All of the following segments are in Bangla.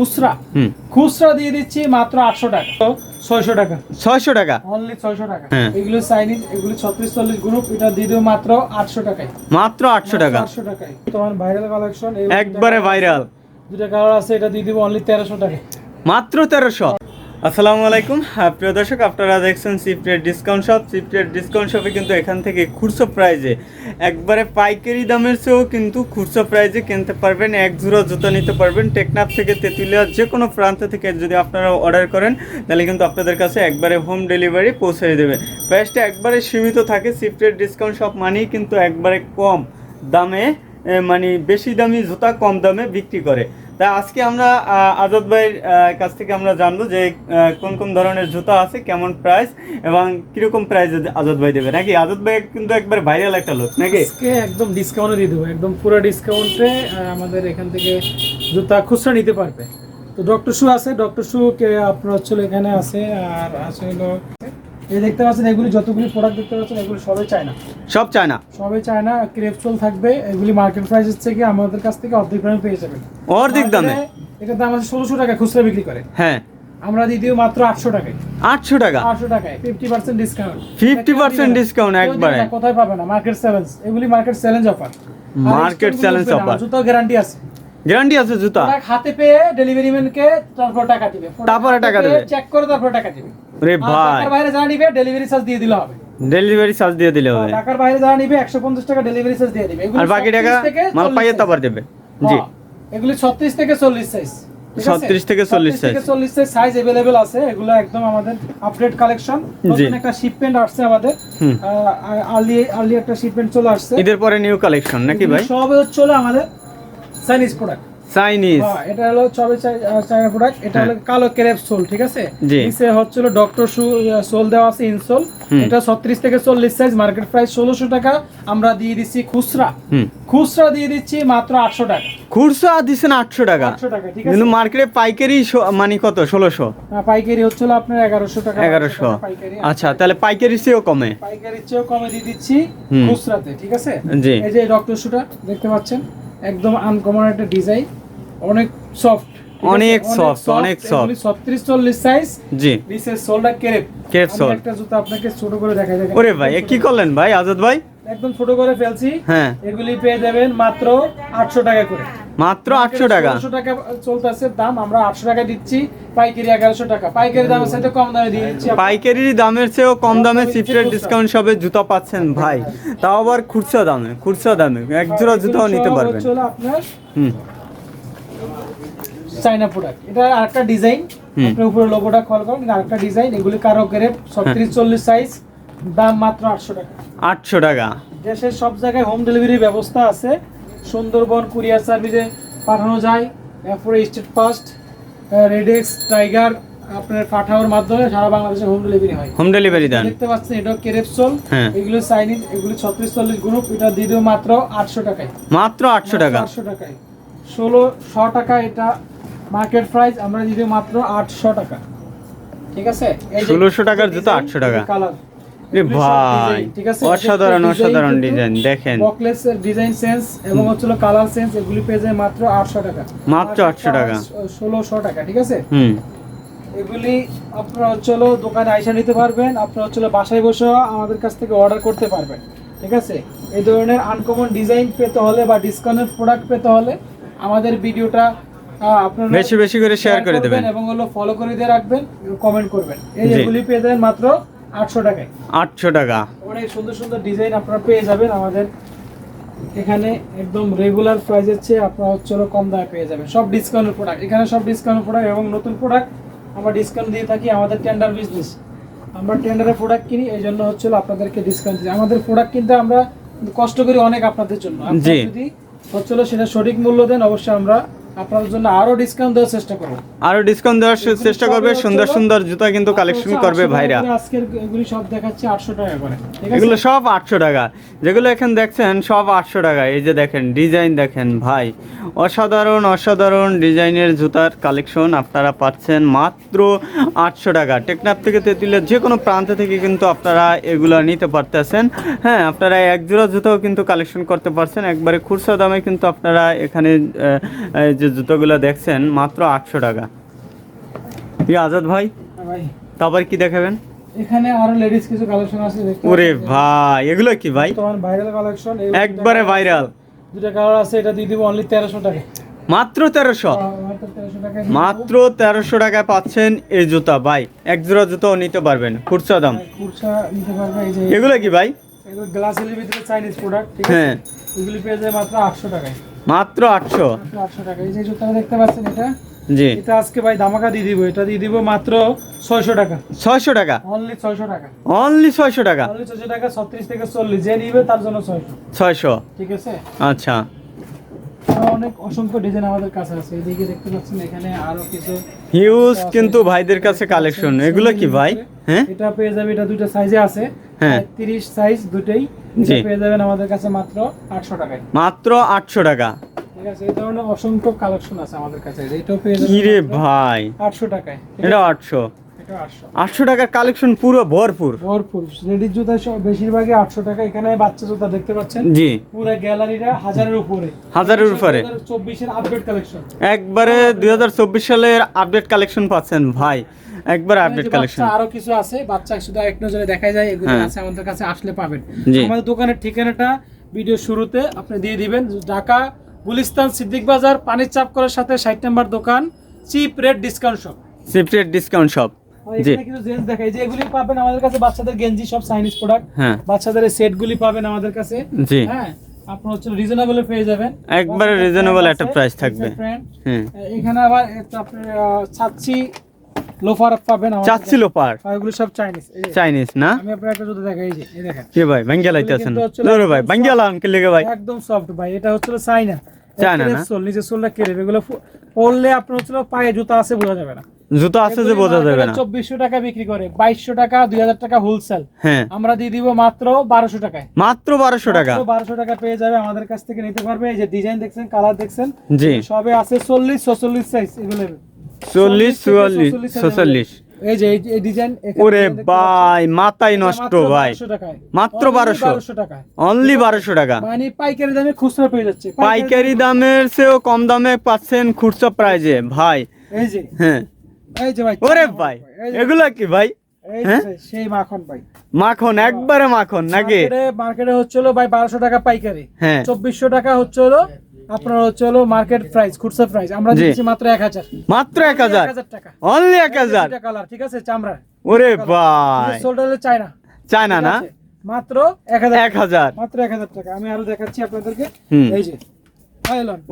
খুচরা। খুচরা দিয়ে দিচ্ছি মাত্র আটশো টাকা। ছয়শো টাকা। ছয়শো টাকা? অনলি ছয়শো টাকা। হ্যাঁ। এগুলো চাইনিজ এগুলো ছত্রিশ চল্লিশ গ্রুপ এটা দিয়ে দেবো মাত্র আটশো টাকায়। মাত্র আটশো টাকা? আটশো টাকায়। তোমার ভাইরাল কালেকশন একবারে ভাইরাল দুটা কালার আছে এটা দিয়ে দেবো অনলি তেরোশো টাকায়। মাত্র তেরোশো? আসসালামু আলাইকুম। প্রিয় দর্শক, আপনারা দেখছেন cheap rate discount shop cheap rate discount শপে কিন্তু এখান থেকে খুচরো প্রাইজে একবারে পাইকারি দামের চেয়েও কিন্তু খুচরো প্রাইজে কিনতে পারবেন, এক জোড়া জুতো নিতে পারবেন। টেকনাফ থেকে তেঁতুলিয়া যে কোনো প্রান্ত থেকে যদি আপনারা অর্ডার করেন, তাহলে কিন্তু আপনাদের কাছে একবারে হোম ডেলিভারি পৌঁছে দেবে। প্রাইসটা একবারে সীমিত থাকে সিপ্রেট ডিসকাউন্ট শপ মানেই কিন্তু একবারে কম দামে মানে বেশি দামি জুতা কম দামে বিক্রি করে। তা আজকে আমরা আজাদ ভাইয়ের কাছ থেকে আমরা জানব যে কোন কোন ধরনের জুতা আছে, কেমন প্রাইস এবং কীরকম প্রাইসে আজাদ ভাই দেবে। নাকি আজাদ ভাই কিন্তু একবার ভাইরাল একটা লোক, নাকি? আজকে একদম ডিসকাউন্টে দিয়ে দেবো, একদম পুরো ডিসকাউন্টে আমাদের এখান থেকে জুতা খুচরা নিতে পারবে। তো ডক্টর শু আছে ডক্টর শু কে, আপনার হলো এখানে আছে, আর আছে হলো এই দেখতে পাচ্ছেন এগুলি যতগুলি প্রোডাক্ট দেখতে পাচ্ছেন এগুলি সবই চায়না। সব চায় না সবই চায়না ক্রেপচল থাকবে এগুলি মার্কেট প্রাইস থেকে আমাদের কাছ থেকে অর্ধেক দামে পেয়ে যাবেন। অর্ধেক দামে? মার্কেটে এটার দাম আছে ষোলোশো টাকা খুচরা বিক্রি করে। হ্যাঁ। আমরা দিয়ে দিও মাত্র আটশো টাকায়। আটশো টাকা? আটশো টাকায় ফিফটি পার্সেন্ট ডিসকাউন্ট 50% discount একবারে। কোথায় পাবে না মার্কেট চ্যালেঞ্জ এগুলি market challenge offer Market challenge offer। জুতো গ্যারান্টি আছে। গ্যারান্টি আছে জুতা? হাতে পেয়ে ডেলিভারি ম্যানকে তারপর টাকা দিবে। তারপরে টাকা দেবে। চেক করে তারপর টাকা দিবে। রে ভাই। ঢাকার বাইরে যারা নিবে ডেলিভারি চার্জ দিয়ে দিলে হবে। ডেলিভারি চার্জ দিয়ে দিলে হবে। ঢাকার বাইরে যারা নিবে একশো পঞ্চাশ টাকা ডেলিভারি চার্জ দিয়ে দিবে। আর বাকি টাকা 36 মাল 40 পাইয়ে তারপর দেবে। জি। এগুলি ছত্রিশ থেকে চল্লিশ সাইজ 36 থেকে 40 size। চল্লিশ সাইজ সাইজ অ্যাভেলেবেল আছে। এগুলো একদম আমাদের আপডেট কালেকশন। নতুন একটা শিপমেন্ট আসছে আমাদের। আর্লি আর্লি একটা শিপমেন্ট চলে আসছে। এদের পরে নিউ কালেকশন নাকি ভাই? সব চলে আমাদের চাইনিজ প্রোডাক্ট চাইনিজ হ্যাঁ এটা হলো সবে চাইনা প্রোডাক্ট এটা হলো কালো ক্রেপ সোল ঠিক আছে? হ্যাঁ। নিচে ডক্টর শু সোল দেওয়া আছে ইনসোল এটা ছত্রিশ থেকে চল্লিশ সাইজ মার্কেট প্রাইস ষোলোশো টাকা। আমরা দিয়ে দিচ্ছি খুচরা। খুচরা দিয়ে দিচ্ছি মাত্র আটশো টাকা। খুরসা দিছেন আটশো টাকা। আটশো টাকা ঠিক আছে? কিন্তু মার্কেটে পাইকারি মানে কত? ষোলোশো? হ্যাঁ, পাইকারি হচ্ছে হলো আপনার এগারোশো টাকা। এগারোশো। টাকা পাইকারি। আচ্ছা তাহলে পাইকারি চেয়েও কমে। পাইকারির চেয়েও কমে দিয়ে দিচ্ছি খুচরাতে ঠিক আছে? এই যে ডক্টর শুটা দেখতে পাচ্ছেন? একদম আনকমন একটা ডিজাইন অনেক সফট অনেক সফট অনেক সফট 36 40 সাইজ জি। নিচের সোলটা কেরেপ কেরেপ সোল। একটা জুতা আপনাকে ছোট করে দেখাই দেখাই। ওরে ভাই কি করলেন ভাই আজাদ ভাই? একদম ছোট করে ফেলছি। হ্যাঁ। এগুলি পেয়ে যাবেন মাত্র আটশো টাকা করে। মাত্র আটশো টাকা। ষোলোশো টাকা চলতেছে দাম আমরা আটশো টাকা দিচ্ছি। পাইকারি এগারোশো টাকা। পাইকারি দামের সাথে কম দামে দিয়ে দিচ্ছি পাইকারি দামের চেয়েও কম দামে সিপ্রেট ডিসকাউন্ট সবে জুতা পাচ্ছেন ভাই। তাও আবার খুচরা দামে খুচরা দামে। এক জোড়া জুতাও নিতে পারবেন। হুম। চাইনা প্রোডাক্ট এটা আরেকটা ডিজাইন উপরে লোগোটা খল করেন আরেকটা ডিজাইন এগুলি কারও গ্রেড ছত্রিশ চল্লিশ সাইজ দাম মাত্র আটশো টাকা। আটশো টাকা। দেশের সব জায়গায় হোম ডেলিভারি ব্যবস্থা আছে। সুন্দরবন কুরিয়ার সার্ভিসে পাঠানো যায়। এরপরে স্টেট ফাস্ট রেডেক্স টাইগার আপনার পাঠানোর মাধ্যমে সারা বাংলাদেশে হোম ডেলিভারি হয়। হোম ডেলিভারি দেন দেখতে পাচ্ছেন এটা কেরেপসোল হ্যাঁ। এগুলো চাইনিজ এগুলো ছত্রিশ চল্লিশ গ্রুপ এটা দিয়ে দেবো মাত্র আটশো টাকায়। মাত্র আটশো টাকা। আটশো টাকায়। ষোলোশো টাকা এটা মার্কেট প্রাইস আমরা দিয়ে দিদি মাত্র আটশো টাকা। ঠিক আছে? 1600 টাকার জুতো 800 টাকা। কালার ভাই অসাধারণ অসাধারণ ডিজাইন দেখেন। বকলেস ডিজাইন সেন্স এবং হচ্ছিল কালার সেন্স এগুলি পেয়ে যায় মাত্র আটশো টাকা। মাত্র 800 টাকা। টাকা ঠিক আছে? হুম। এগুলি আপনারা হচ্ছিল দোকানে আইসা নিতে পারবেন আপনারা হচ্ছিল বাসায় বসেও আমাদের কাছ থেকে অর্ডার করতে পারবেন ঠিক আছে? এই ধরনের আনকমন ডিজাইন পেতে হলে বা ডিসকাউন্টের প্রোডাক্ট পেতে হলে আমাদের ভিডিওটা আপনারা বেশি বেশি করে শেয়ার করে দেবেন। এবং হলো ফলো করে দিয়ে রাখবেন কমেন্ট করবেন। এই এগুলি পেয়ে যাবেন মাত্র আটশো টাকায়। আটশো টাকা। অনেক সুন্দর সুন্দর ডিজাইন আপনারা পেয়ে যাবেন আমাদের। এখানে একদম রেগুলার প্রাইসের চেয়ে আপনারা হচ্ছে কম দামে পেয়ে যাবেন। সব ডিসকাউন্টের প্রোডাক্ট এখানে সব ডিসকাউন্টের প্রোডাক্ট এবং নতুন প্রোডাক্ট আমরা ডিসকাউন্ট দিয়ে থাকি আমাদের টেন্ডার বিজনেস আমরা টেন্ডারের প্রোডাক্ট কিনি এই জন্য হচ্ছে হলো আপনাদেরকে ডিসকাউন্ট দিই। আমাদের প্রোডাক্ট কিনতে আমরা কষ্ট করি অনেক আপনাদের জন্য। যদি হচ্ছে হলো সেটা সঠিক মূল্য দেন অবশ্যই আমরা আপনাদের জন্য আরও ডিসকাউন্ট দেওয়ার চেষ্টা করব আরও ডিসকাউন্ট দেওয়ার চেষ্টা করবে সুন্দর সুন্দর জুতা কিন্তু কালেকশন করবে ভাইরা। আজকের এগুলি সব দেখাচ্ছি আটশো টাকা করে এগুলো সব আটশো টাকা। যেগুলো এখন দেখছেন সব আটশো টাকা। এই যে দেখেন ডিজাইন দেখেন ভাই। অসাধারণ অসাধারণ ডিজাইনের জুতার কালেকশন আপনারা পাচ্ছেন মাত্র আটশো টাকা। টেকনাফ থেকে তেঁতুলিয়ার যে কোনো প্রান্ত থেকে কিন্তু আপনারা এগুলো নিতে পারতেছেন। হ্যাঁ আপনারা এক জোড়া জুতাও কিন্তু কালেকশন করতে পারছেন। একবারে খুচরা দামে কিন্তু আপনারা এখানে যে যে জুতোগুলো দেখছেন মাত্র আটশো টাকা। আজাদ ভাই হ্যাঁ তারপর কি দেখাবেন? এখানে আরও লেডিস কিছু কালেকশন আছে ওরে ভাই এগুলো কি ভাই? তোমার ভাইরাল কালেকশন একবারে ভাইরাল দুটা কালার আছে এটা দিয়ে দিব অনলি তেরোশো টাকা। মাত্র তেরোশো? মাত্র টাকায় পাচ্ছেন এই জুতা ভাই। এক জোড়া জুতো নিতে পারবেন দাম। কুরসা নিতে পারবে এই যে এগুলো কি ভাই? এগুলো গ্লাসের ভিতরে চাইনিজ প্রোডাক্ট ঠিক হ্যাঁ। আছে এগুলি পেয়ে যায় মাত্র আটশো টাকায়। মাত্র আটশো। মাত্র আটশো টাকা। এই যে জুতাটা দেখতে পাচ্ছেন এটা? জি। এটা আজকে ভাই ধামাকা দিয়ে দিব। এটা দিয়ে দিব মাত্র ছয়শো টাকা। ছয়শো টাকা? অনলি ছয়শো টাকা। অনলি ছয়শো টাকা? অনলি ছয়শো টাকা ছত্রিশ থেকে চল্লিশ। যে নিবে তার জন্য ছয়শো। ছয়শো। ঠিক আছে? আচ্ছা। অনেক অসংখ্য ডিজাইন আমাদের কাছে আছে। এইদিকে দেখতে পাচ্ছেন এখানে আরও কিছু হিউজ কিন্তু ভাইদের কাছে কালেকশন এগুলো কি ভাই? হ্যাঁ? এটা পেয়ে যাবে এটা দুইটা সাইজে আছে। হ্যাঁ। তিরিশ সাইজ দুটেই পেয়ে যাবেন আমাদের কাছে মাত্র আটশো টাকায়। মাত্র আটশো টাকা। ঠিক আছে এই ধরনের অসংখ্য কালেকশন আছে আমাদের কাছে। এটাও পেয়ে যাবেন ভাই। আটশো টাকায়। এটা আছে? আটশো। টাকার কালেকশন পুরো ভরপুর। ভরপুর। লেডিস জুতা সব বেশিরভাগই আটশো টাকা। এখানে বাচ্চা জুতা দেখতে পাচ্ছেন? জি। পুরো গ্যালারিটা হাজারের উপরে। হাজারের উপরে। চব্বিশের আপডেট কালেকশন একবারে দুই হাজার চব্বিশ সালের আপডেট কালেকশন পাচ্ছেন ভাই। একবার আপডেট কালেকশন আরও কিছু আছে বাচ্চা শুধু এক নজরে দেখা যায় এগুলো হ্যাঁ। আছে আমাদের কাছে আসলে পাবেন। আমাদের দোকানের ঠিকানাটা ভিডিও শুরুতে আপনি দিয়ে দিবেন। ঢাকা গুলিস্তান সিদ্দিক বাজার পানির চাপ করার সাথে ষাট নম্বর দোকান cheap rate discount shop cheap rate discount shop এখানে কিছু জেন্স দেখাই যে এগুলি পাবেন আমাদের কাছে বাচ্চাদের গেঞ্জি সব চাইনিজ প্রোডাক্ট বাচ্চাদের সেট গুলি পাবেন আমাদের কাছে। হ্যাঁ আপনার হচ্ছে রিজনেবল পেয়ে যাবেন। একবারে friend একটা প্রাইস থাকবে। হ্যাঁ। এখানে আবার একটা আপনি ছাচ্ছি লোফার পাবেন কাছে। এগুলো সব চাইনিজ চাইনিজ না? আমি আপনার একটা জুতো দেখাই এই যে এই দেখেন। কি ভাই লাইতেছেন? ভাই লাম কে লেগে ভাই। একদম সফট ভাই এটা হচ্ছে চাইনা চায়না না? সোল নিচে সোলটা কেড়ে এগুলো পরলে আপনার হচ্ছে পায়ে জুতা আছে বোঝা যাবে না। জুতো আছে যে বোঝা যাবে না। চব্বিশশো টাকা বিক্রি করে বাইশশো টাকা দুই হাজার টাকা হোলসেল হ্যাঁ। আমরা দিয়ে দিব মাত্র বারোশো টাকায়। মাত্র বারোশো টাকা? বারোশো টাকা পেয়ে যাবে আমাদের কাছ থেকে নিতে পারবে। এই যে ডিজাইন দেখছেন কালার দেখছেন জি। সবে আছে চল্লিশ ছচল্লিশ সাইজ এগুলো চল্লিশ চুয়াল্লিশ ছচল্লিশ এই যে এই- এই ডিজাইন ওরে ভাই মাথাই নষ্ট ভাই। মাত্র বারোশো। অনলি বারোশো টাকা। মানে পাইকারি দামে খুচরা পেয়ে যাচ্ছে। পাইকারি দামের চেয়েও কম দামে পাচ্ছেন খুচরা প্রাইজে ভাই। এই যে। হ্যাঁ। এই যে ভাই ওরে ভাই এগুলা কি ভাই? হ্যাঁ? সেই মাখন ভাই। মাখন একবারে মাখন নাকি? মার্কেটে মার্কেটে হচ্ছে হলো ভাই বারোশো টাকা পাইকারি। হ্যাঁ। চব্বিশশো টাকা হচ্ছে হলো আপনার হচ্ছে হলো মার্কেট প্রাইস খুচরা প্রাইস আমরা দিচ্ছি মাত্র 1000 মাত্র 1000 টাকা। অনলি 1000 কালার ঠিক আছে? চামড়া। ওরে ভাই। সোল্ডারে চায়না চায়না না? মাত্র 1000 1000 মাত্র 1000 টাকা। আমি আরও দেখাচ্ছি আপনাদেরকে। এই যে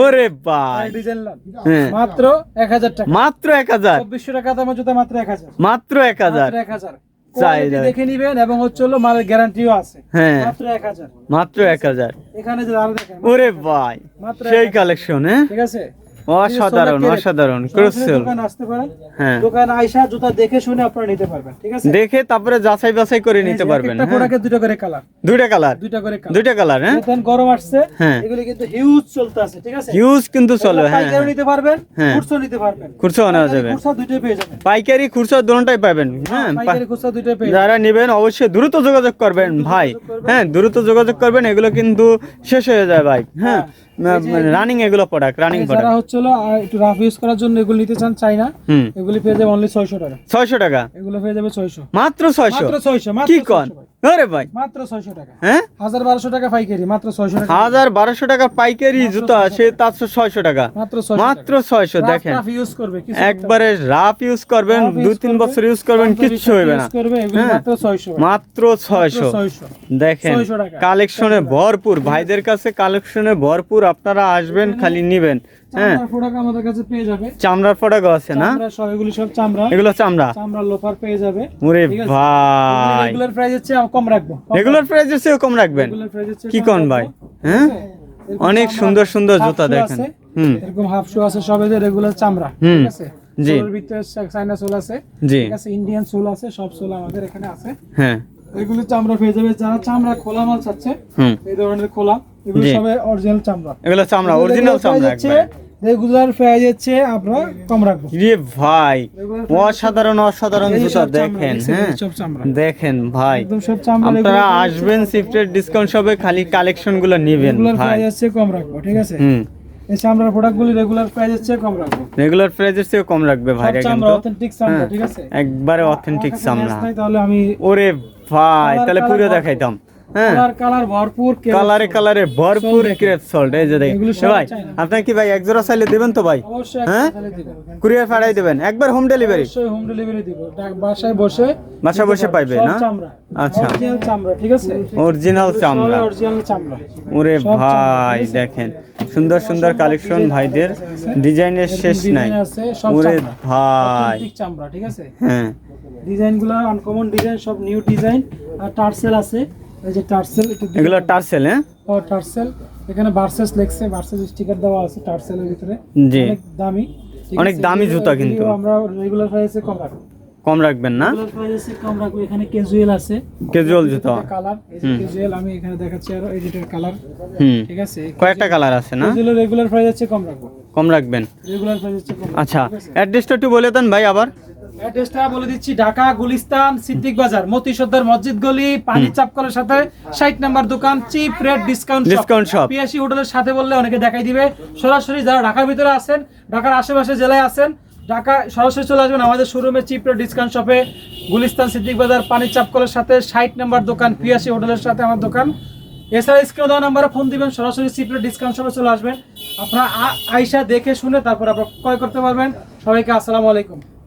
ওরে ভাই। ডিজাইন হ্যাঁ। মাত্র 1000 টাকা। মাত্র এক হাজার। 2400 টাকা দাম জুতা মাত্র 1000 মাত্র এক হাজার। এক হাজার। দেখে নিবেন এবং হচ্ছে হলো মালের গ্যারান্টিও আছে। হ্যাঁ। মাত্র এক হাজার। এখানে যে দেখেন ওরে ভাই মাত্র সেই কালেকশন হ্যাঁ? ঠিক আছে? অসাধারণ অসাধারণ। ক্রসেল আসতে পারেন হ্যাঁ। দোকানে আইসা জুতা দেখে শুনে আপনারা নিতে পারবেন ঠিক আছে? দেখে তারপরে যাচাই বাছাই করে নিতে পারবেন একটা হ্যাঁ? প্রোডাক্টে দুটো করে কালার। কালার? করে কালার। কালার হ্যাঁ? দেখেন গরম আসছে হ্যাঁ। এগুলি কিন্তু হিউজ চলতে আছে ঠিক আছে? ইউজ কিন্তু চলো হ্যাঁ পাইকারি নিতে পারবেন হ্যাঁ। নিতে পারবেন। নেওয়া যাবে। পেয়ে যাবেন। পাইকারি পাবেন হ্যাঁ পাইকারি পেয়ে যারা নেবেন অবশ্যই দ্রুত যোগাযোগ করবেন ভাই। হ্যাঁ দ্রুত যোগাযোগ করবেন এগুলো কিন্তু শেষ হয়ে যায় ভাই হ্যাঁ। রানিং এগুলো প্রোডাক্ট রানিং প্রোডাক্ট যারা হচ্ছে একটু রাফ ইউজ করার জন্য এগুলো নিতে চান চাই না এগুলি পেয়ে যাবে অনলি ছয়শো টাকা। ছয়শো টাকা? এগুলো পেয়ে যাবে ছয়শো। মাত্র ছয়শো? মাত্র ছয়শো মাত্র কি কন? 600। আরে ভাই। মাত্র ছয়শো টাকা। হ্যাঁ? টাকা পাইকারি মাত্র টাকা। হাজার বারোশো টাকা পাইকারি জুতা সে তারশো ছয়শো টাকা। মাত্র দেখেন। ইউজ করবে কিছু একবারে রাফ ইউজ করবেন দুই তিন বছর ইউজ করবেন কিচ্ছু ষাট না। হ্যাঁ। মাত্র দেখেন কালেকশনে ভরপুর ভাইদের কাছে কালেকশনে ভরপুর আপনারা আসবেন খালি নিবেন। হ্যাঁ। প্রোডাক্ট আমাদের কাছে পেয়ে যাবে। চামড়ার ফটাকও আছে না? সব এগুলি সব চামড়া। এগুলো চামড়া? চামড়ার লোফার পেয়ে যাবে। ওরে ভাই। রেগুলার প্রাইস হচ্ছে কম রাখব। রেগুলার প্রাইসের চেয়েও কম রাখবেন? রেগুলার প্রাইস হচ্ছে কি কোন ভাই? হ্যাঁ? অনেক সুন্দর সুন্দর জুতা দেখেন। হুম। এরকম হাফ শু আছে সব এদের রেগুলার চামড়া। হুম, ঠিক আছে? জি। ভিতরে চাইনা সোল আছে। জি। ঠিক আছে? ইন্ডিয়ান সোল আছে সব সোল আমাদের এখানে আছে। হ্যাঁ। এগুলো চামড়া পেয়ে যাবে। যারা চামড়া খোলা মাল চাচ্ছে এই ধরনের খোলা এগুলো অরিজিনাল চামড়া। এগুলো চামড়া অরিজিনাল চামড়া একবারে। রেগুলার প্রাইস হচ্ছে আমরা কম রাখব। রে ভাই অসাধারণ অসাধারণ জুতা দেখেন হ্যাঁ? দেখেন ভাই একদম সব চামড়া আপনারা আসবেন শিফটের ডিসকাউন্ট সবে খালি কালেকশনগুলো নিবেন ভাই। প্রাইস আছে কম রাখব ঠিক আছে? হুম। এই চামড়ার প্রোডাক্টগুলি রেগুলার প্রাইসের চেয়ে কম রাখব। রেগুলার প্রাইসের চেয়ে কম রাখবে ভাইরা চামড়া অথেন্টিক চামড়া হ্যাঁ, ঠিক আছে? একবারে অথেন্টিক চামড়া। তাহলে আমি ওরে ভাই তাহলে পুরো দেখাইতাম। হ্যাঁ। কালার ভরপুর কালারে কালারে ভরপুর। ক্রেপ সল্ট এই যে দেখেন। ভাই আপনার কি ভাই এক জোড়া চাইলে দেবেন তো ভাই? হ্যাঁ? তাহলে দিবেন। কুরিয়ার পাঠাই দেবেন। একবার হোম ডেলিভারি অবশ্যই হোম ডেলিভারি দিব। বাসায় বসে বাসায় বসে পাইবে, না? আচ্ছা। অরিজিনাল চামড়া ঠিক আছে? অরিজিনাল চামড়া অরিজিনাল চামড়া। ওরে ভাই দেখেন। সুন্দর সুন্দর কালেকশন ভাইদের। ডিজাইনের শেষ নাই। ওরে ভাই। চামড়া ঠিক আছে? হ্যাঁ। ডিজাইনগুলো আনকমন ডিজাইন সব নিউ ডিজাইন আর টার্সেল আছে। এই যে টার্সেল এগুলো টার্সেল হ্যাঁ? ও টার্সেল। এখানে ভার্সেস লেখছে ভার্সেস স্টিকার দেওয়া আছে টার্সেলের ভিতরে। জি। অনেক দামি। অনেক দামি জুতা কিন্তু। আমরা রেগুলার প্রাইসে কম রাখব। কম রাখবেন না? রেগুলার প্রাইসে কম রাখব। এখানে ক্যাজুয়াল আছে। ক্যাজুয়াল জুতা। কালার। ক্যাজুয়াল আমি এখানে দেখাচ্ছি আরও এডিটের কালার হুম। ঠিক আছে কয়েকটা কালার আছে না? ক্যাজুয়াল রেগুলার প্রাইস আছে কম রাখব। কম রাখবেন। রেগুলার প্রাইস আছে কম আচ্ছা অ্যাড্রেসটা একটু বলে দেন ভাই আবার। অ্যাড্রেসটা বলে দিচ্ছি ঢাকা গুলিস্তান সিদ্দিক বাজার মতি সর্দার মসজিদ গলি পানি চাপকলের সাথে 60 নাম্বার দোকান cheap rate discount Discount shop। PAC হোটেলের সাথে বললে অনেকে দেখাই দিবে। সরাসরি যারা ঢাকার ভিতরে আছেন ঢাকার আশেপাশে জেলায় আছেন ঢাকা সরাসরি চলে আসবেন আমাদের শোরুমে চিপ রেট ডিসকাউন্ট শপে গুলিস্তান সিদ্দিক বাজার পানি চাপকলের সাথে 60 নাম্বার দোকান পিএসি হোটেলের সাথে আমার দোকান। এছাড়া স্ক্রিনে দেওয়া নাম্বারে ফোন দিবেন সরাসরি চিপ রেট ডিসকাউন্ট শপে চলে আসবেন। আপনারা আ- আইসা দেখে শুনে তারপর আপনারা ক্রয় করতে পারবেন। সবাইকে আসসালামু আলাইকুম।